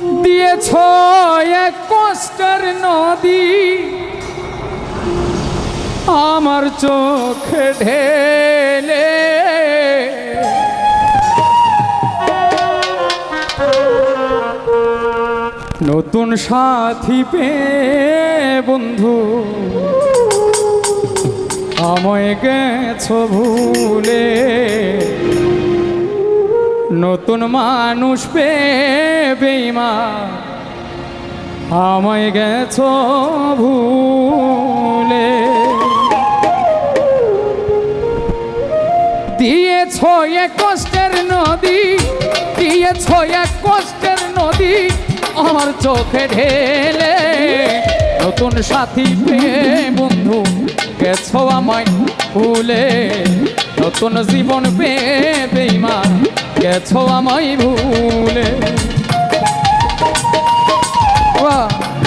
দিয়েছ এক কষ্টের নদী। আমার চোখে ঢেলে। নতুন সাথী পেয়ে বন্ধু, আমায় গেছ ভুলে। নতুন মানুষ পেয়ে বেমা আমায় গেছ ভুলে। দিয়েছ এক কষ্টের নদী, দিয়েছ এক কষ্টের নদী, আমার চোখে ঢেলে। নতুন সাথী পেয়ে বন্ধু গেছো আমায় ভুলে। নতুন জীবন পেয়ে বেইমান গেছো আমায় ভুলে। বাহ!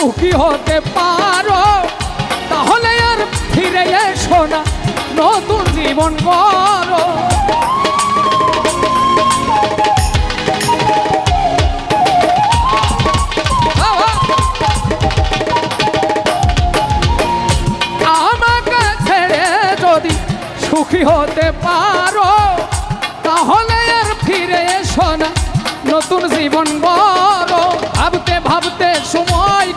সুখী হতে পারো, তাহলে আর ফিরে এসো না, নতুন জীবন করো যদি সুখী হতে পারো, তাহলে আর ফিরে এসো না, নতুন জীবন বড় ভাবতে ভাবতে সময়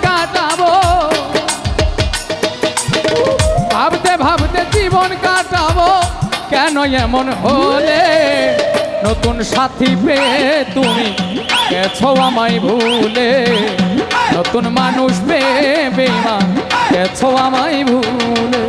কেন এমন হলে নতুন সাথী পেয়ে তুমি গেছো আমায় ভুলে। নতুন মানুষ পেয়ে বেমা গেছো আমায় ভুলে।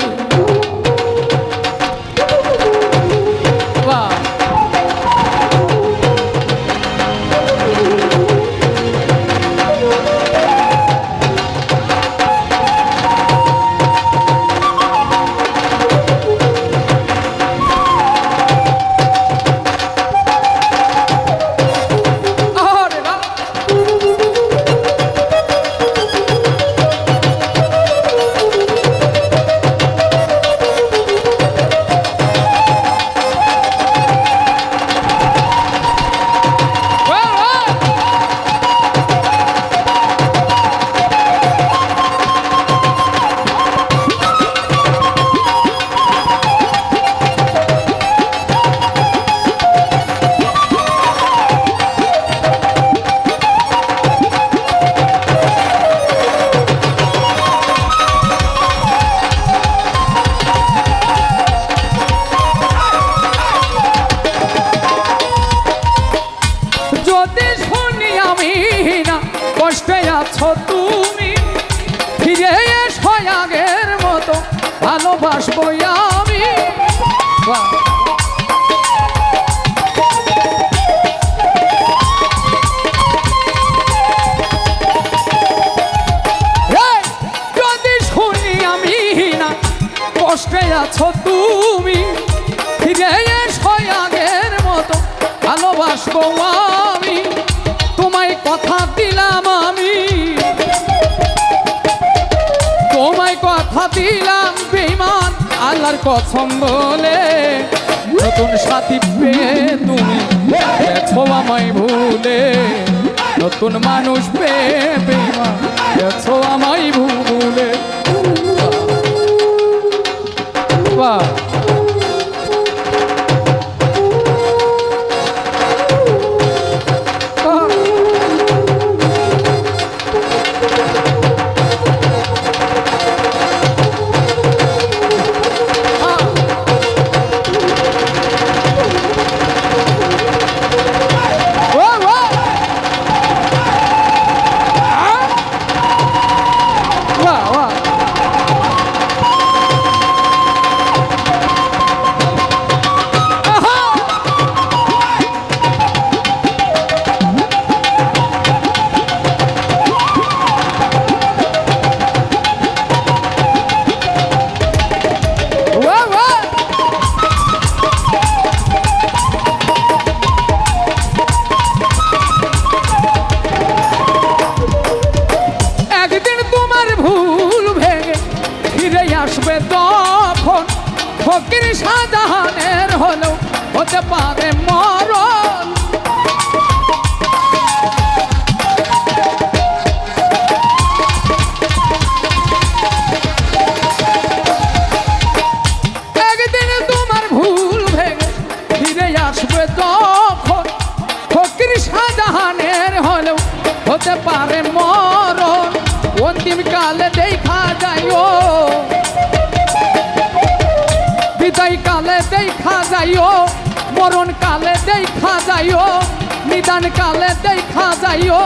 কষ্টে আছো তুমি। ফিরে এসো আগের মতো ভালোবাসবো আমি। কষ্টে আছো তুমি। ফিরে এসো আগের মতো ভালোবাসবো আমি কথা দিলাম বেমান আল্লাহর কসম বলে। নতুন সাথী পেয়ে তুমি গেছো আমায় ভুলে। নতুন মানুষ পেয়ে বেমান গেছো আমায় ভুলে। বাহ। শাহজাহানের হলেও হতে পারে মরণ। একদিন তোমার ভুল ভেঙে ফিরে আসবে তখন। ফকির শাহজাহানের হলেও হতে পারে মরণ। অন্তিম যাইও, মরণ কালে দেখা যাইও, নিদান কালে দেখা যাইও,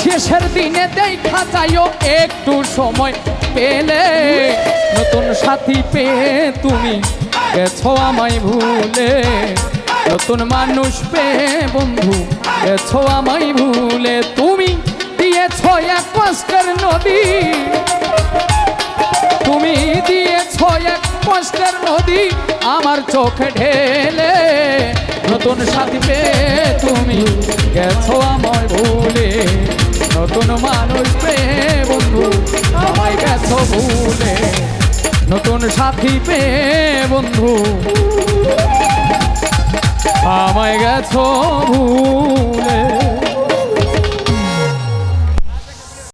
শেষের দিনে দেখা যাইও, একটু সময় পেলে নতুন সাথী পেয়ে তুমি গেছো আমায় ভুলে। নতুন মানুষ পেয়ে বন্ধু গেছো আমায় ভুলে। তুমি দিয়েছ এক কষ্টের নদী। তুমি দিয়েছ এক কষ্টের নদী আমার চোখে ঢেলে। নতুন সাথী পেয়ে তুমি গেছো আমার ভুলে। নতুন মানুষ পেয়ে বন্ধু আমায় গেছো ভুলে। নতুন সাথী পেয়ে বন্ধু আমায় গেছো ভুলে।